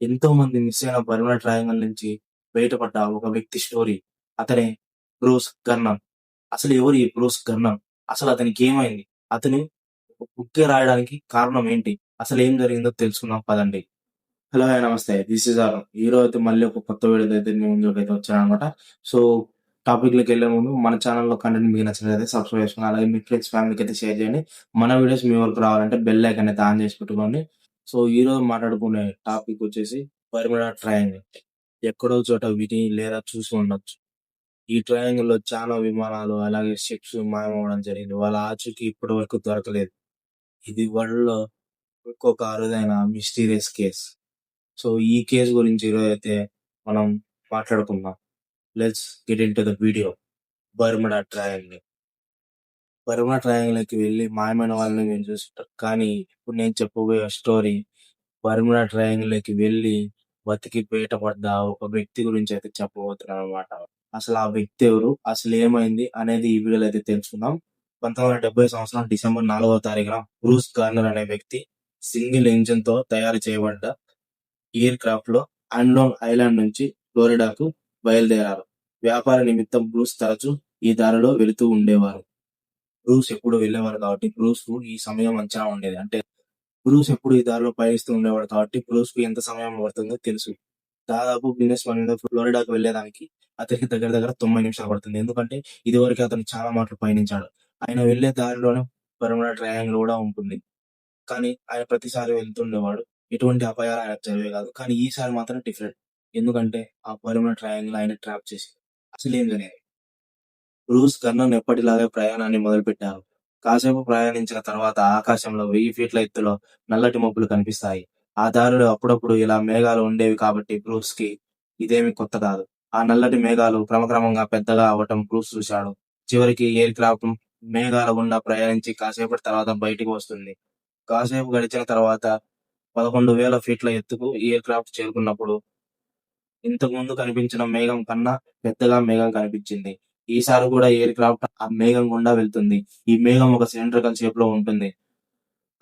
ఎంతో మంది మిస్ అయిన బర్ముడా ట్రయాంగిల్ నుంచి బయటపడ్డ ఒక వ్యక్తి స్టోరీ అతనే బ్రూస్ గర్నన్ అసలు ఎవరు ఈ బ్రూస్ గర్నన్ అసలు అతనికి ఏమైంది? అతను బుక్ రాయడానికి కారణం ఏంటి? అసలు ఏం జరిగిందో తెలుసుకుందాం పదండి. హలో నమస్తే. దిస్ ఇస్ ఆర్ ఈ రోజు అయితే మళ్ళీ ఒక కొత్త వీడియో అయితే మీ ముందుకు అయితే వచ్చాను అనమాట సో టాపిక్లోకి వెళ్ళే ముందు మన ఛానల్లో కంటెంట్ మీకు నచ్చినట్లయితే సబ్స్క్రైబ్ చేసుకుని అలాగే మీ ఫ్రెండ్స్ ఫ్యామిలీకి అయితే షేర్ చేయండి. మన వీడియోస్ మీ వరకు రావాలంటే బెల్ ఐకన్ అయితే ఆన్ చేసి పెట్టుకోండి. సో ఈ రోజు మాట్లాడుకునే టాపిక్ వచ్చేసి బర్ముడా ట్రయాంగిల్. ఎక్కడో చోట విని లేదా చూసి ఉండొచ్చు. ఈ ట్రయాంగిల్లో చాలా విమానాలు అలాగే షిప్స్ మాయమవడం జరిగింది. వాళ్ళ ఆచూకీ ఇప్పటి వరకు దొరకలేదు. ఇది వరల్డ్లో ఇంకొక అరుదైన మిస్టీరియస్ కేస్. సో ఈ కేసు గురించి ఈరోజు అయితే మనం మాట్లాడుకుందాం. Let's get into the video. Bermuda triangle. Bermuda ట్రయాంగిల్కి వెళ్ళి మాయమైన వాళ్ళని నేను చూసుంటాను కానీ ఇప్పుడు నేను చెప్పబోయే స్టోరీ బర్మా ట్రయాంగిల్కి వెళ్ళి బతికి బయటపడ్డ ఒక వ్యక్తి గురించి అయితే చెప్పబోతున్నాను అనమాట అసలు ఆ వ్యక్తి ఎవరు? అసలు ఏమైంది అనేది ఈ వీడియోలో అయితే తెలుసుకుందాం. పంతొమ్మిది వందల డెబ్బై సంవత్సరం డిసెంబర్ నాలుగవ తారీఖున బ్రూస్ గార్నర్ అనే వ్యక్తి సింగిల్ ఇంజిన్తో తయారు చేయబడ్డ ఎయిర్ క్రాఫ్ట్లో అండోన్ ఐలాండ్ నుంచి ఫ్లోరిడాకు బయలుదేరారు. వ్యాపార నిమిత్తం బ్రూస్ తరచూ ఈ దారిలో వెళుతూ ఉండేవారు. బ్రూస్ ఎప్పుడు వెళ్ళేవారు కాబట్టి బ్రూస్కు ఈ సమయం అంచనా ఉండేది. అంటే బ్రూస్ ఎప్పుడు ఈ దారిలో పయనిస్తూ ఉండేవాడు కాబట్టి బ్రూస్కు ఎంత సమయం పడుతుందో తెలుసు. దాదాపు బిజినెస్ పని మీద ఫ్లోరిడాకు వెళ్ళేదానికి అతనికి దగ్గర దగ్గర తొంభై నిమిషాలు పడుతుంది. ఎందుకంటే ఇదివరకు అతను చాలా మాటలు పయనించాడు. ఆయన వెళ్ళే దారిలోనే పరమణ ట్రయాంగిల్ కూడా ఉంటుంది. కానీ ఆయన ప్రతిసారి వెళ్తుండేవాడు. ఎటువంటి అపాయాలు ఆయన జరిగే కాదు. కానీ ఈసారి మాత్రం డిఫరెంట్. ఎందుకంటే ఆ పరమణ ట్రయాంగిల్ ఆయన ట్రాప్ చేసి అసలు ఏం జరిగింది బ్రూస్ కర్నన్ ఎప్పటిలాగే ప్రయాణాన్ని మొదలుపెట్టారు. కాసేపు ప్రయాణించిన తర్వాత ఆకాశంలో వెయ్యి ఫీట్ల ఎత్తులో నల్లటి మబ్బులు కనిపిస్తాయి. ఆ దారిలో అప్పుడప్పుడు ఇలా మేఘాలు ఉండేవి కాబట్టి బ్రూస్కి ఇదేమి కొత్త కాదు. ఆ నల్లటి మేఘాలు క్రమక్రమంగా పెద్దగా అవటం బ్రూస్ చూశాడు. చివరికి ఎయిర్ క్రాఫ్ట్ మేఘాల గుండా ప్రయాణించి కాసేపటి తర్వాత బయటికి వస్తుంది. కాసేపు గడిచిన తర్వాత పదకొండు వేల ఫీట్ల ఎత్తుకు ఎయిర్ క్రాఫ్ట్ చేరుకున్నప్పుడు ఇంతకు ముందు కనిపించిన మేఘం కన్నా పెద్దగా మేఘం కనిపించింది. ఈసారి కూడా ఎయిర్ క్రాఫ్ట్ ఆ మేఘం గుండా వెళ్తుంది. ఈ మేఘం ఒక సిలిండ్రికల్ షేప్లో ఉంటుంది.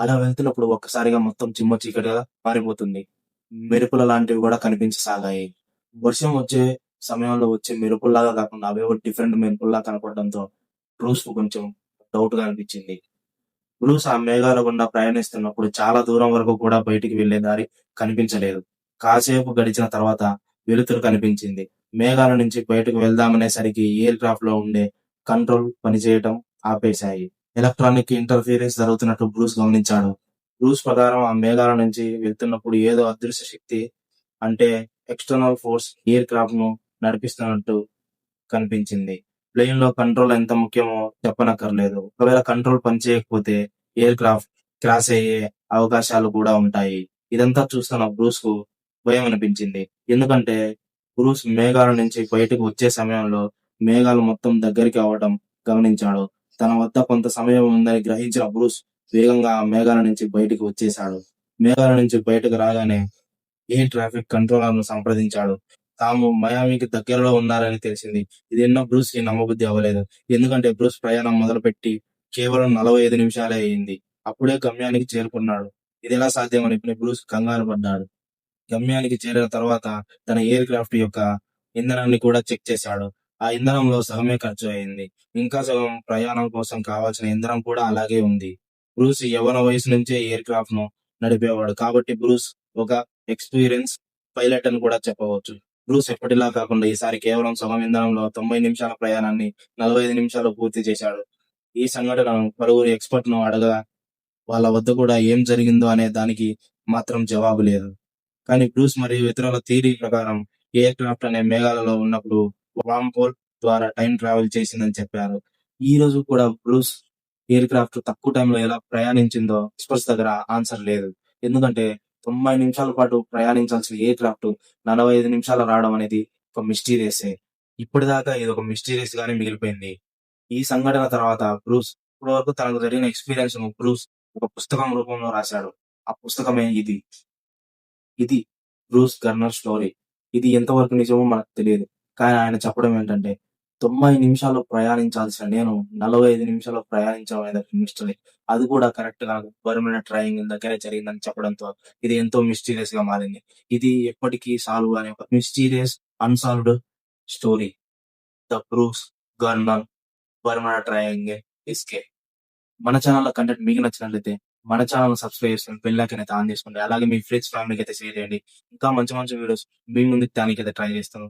అలా వెళ్తున్నప్పుడు ఒక్కసారిగా మొత్తం చిమ్మ చీకటిగా మారిపోతుంది. మెరుపుల లాంటివి కూడా కనిపించసాగాయి. వర్షం వచ్చే సమయంలో వచ్చే మెరుపుల్లాగా కాకుండా అవేవో డిఫరెంట్ మెరుపుల్లా కనపడడంతో బ్రూస్కు కొంచెం డౌట్గా అనిపించింది. బ్రూస్ ఆ మేఘాల గుండా ప్రయాణిస్తున్నప్పుడు చాలా దూరం వరకు కూడా బయటికి వెళ్ళే దారి కనిపించలేదు. కాసేపు గడిచిన తర్వాత వెలుతురు కనిపించింది. మేఘాల నుంచి బయటకు వెళ్దామనేసరికి ఎయిర్ క్రాఫ్ట్లో ఉండే కంట్రోల్ పనిచేయటం ఆపేశాయి. ఎలక్ట్రానిక్ ఇంటర్ఫీరెన్స్ జరుగుతున్నట్టు బ్రూస్ గమనించాడు. బ్రూస్ ప్రకారం ఆ మేఘాల నుంచి వెళ్తున్నప్పుడు ఏదో అదృశ్య శక్తి అంటే ఎక్స్టర్నల్ ఫోర్స్ ఎయిర్ క్రాఫ్ట్ను నడిపిస్తున్నట్టు కనిపించింది. ప్లేన్లో కంట్రోల్ ఎంత ముఖ్యమో చెప్పనక్కర్లేదు. ఒకవేళ కంట్రోల్ పనిచేయకపోతే ఎయిర్ క్రాఫ్ట్ క్రాస్ అయ్యే అవకాశాలు కూడా ఉంటాయి. ఇదంతా చూస్తున్న బ్రూస్కు భయం అనిపించింది. ఎందుకంటే బ్రూస్ మేఘాల నుంచి బయటకు వచ్చే సమయంలో మేఘాలు మొత్తం దగ్గరికి అవ్వడం గమనించాడు. తన వద్ద కొంత సమయం ఉందని గ్రహించిన బ్రూస్ వేగంగా ఆ మేఘాల నుంచి బయటకు వచ్చేశాడు. మేఘాల నుంచి బయటకు రాగానే ఏ ట్రాఫిక్ కంట్రోలర్ను సంప్రదించాడు? తాము మయామికి దగ్గరలో ఉన్నారని తెలిసింది. ఇది ఎన్నో బ్రూస్కి నమ్మబుద్ధి అవ్వలేదు. ఎందుకంటే బ్రూస్ ప్రయాణం మొదలుపెట్టి కేవలం నలభై ఐదు నిమిషాలే అయింది. అప్పుడే గమ్యానికి చేరుకున్నాడు. ఇది ఎలా సాధ్యమని బ్రూస్ కంగారు పడ్డాడు. గమ్యానికి చేరిన తర్వాత తన ఎయిర్ క్రాఫ్ట్ యొక్క ఇంధనాన్ని కూడా చెక్ చేశాడు. ఆ ఇంధనంలో సగమే ఖర్చు అయింది. ఇంకా సగం ప్రయాణం కోసం కావాల్సిన ఇంధనం కూడా అలాగే ఉంది. బ్రూస్ యవన వయసు నుంచే ఎయిర్ క్రాఫ్ట్ను నడిపేవాడు. కాబట్టి బ్రూస్ ఒక ఎక్స్పీరియన్స్ పైలట్ అని కూడా చెప్పవచ్చు. బ్రూస్ ఎప్పటిలా కాకుండా ఈసారి కేవలం సగం ఇంధనంలో తొంభై నిమిషాల ప్రయాణాన్ని నలభై ఐదు నిమిషాలు పూర్తి చేశాడు. ఈ సంఘటన పలువురు ఎక్స్పర్ట్ను అడగా వాళ్ళ వద్ద కూడా ఏం జరిగిందో అనే దానికి మాత్రం జవాబు లేదు. కానీ బ్రూస్ మరియు ఇతరుల థియరీ ప్రకారం ఎయిర్ క్రాఫ్ట్ అనే మేఘాలలో ఉన్నప్పుడు వాంపోల్ ద్వారా టైం ట్రావెల్ చేసిందని చెప్పారు. ఈ రోజు కూడా బ్రూస్ ఎయిర్ క్రాఫ్ట్ తక్కువ టైంలో ఎలా ప్రయాణించిందో ఎక్స్పర్ట్స్ దగ్గర ఆన్సర్ లేదు. ఎందుకంటే తొంభై నిమిషాల పాటు ప్రయాణించాల్సిన ఎయిర్ క్రాఫ్ట్ నలభై ఐదు నిమిషాలు రావడం అనేది ఒక మిస్టీరియస్ ఇప్పటిదాకా ఇది ఒక మిస్టీరియస్ గానే మిగిలిపోయింది. ఈ సంఘటన తర్వాత బ్రూస్ ఇప్పటివరకు తనకు జరిగిన ఎక్స్పీరియన్స్ను బ్రూస్ ఒక పుస్తకం రూపంలో రాశాడు. ఆ పుస్తకమే ఇది. ఇది బ్రూస్ గర్నర్ స్టోరీ. ఇది ఎంతవరకు నిజమో మనకు తెలియదు. కానీ ఆయన చెప్పడం ఏంటంటే తొంభై నిమిషాలు ప్రయాణించాల్సిన నేను నలభై ఐదు నిమిషాలు ప్రయాణించడం అనేది మిస్టరీ అది కూడా కరెక్ట్గా బర్మినా ట్రయింగ్ దగ్గరే జరిగిందని చెప్పడంతో ఇది ఎంతో మిస్టీరియస్గా మారింది. ఇది ఎప్పటికీ సాల్వ్ అనే ఒక mysterious unsolved story the Bruce Gernon Bermuda triangle SK మన ఛానల్ కంటెంట్ మీకు నచ్చినట్లయితే మన ఛానల్ సబ్స్క్రైబ్ చేసుకుని బెల్ అయితే ఆన్ చేసుకోండి అలాగే మీ ఫ్రెండ్స్ ఫ్యామిలీకి అయితే షేర్ చేయండి. ఇంకా మంచి మంచి వీడియోస్ మీ ముందుకు దానికి అయితే ట్రై చేస్తాను.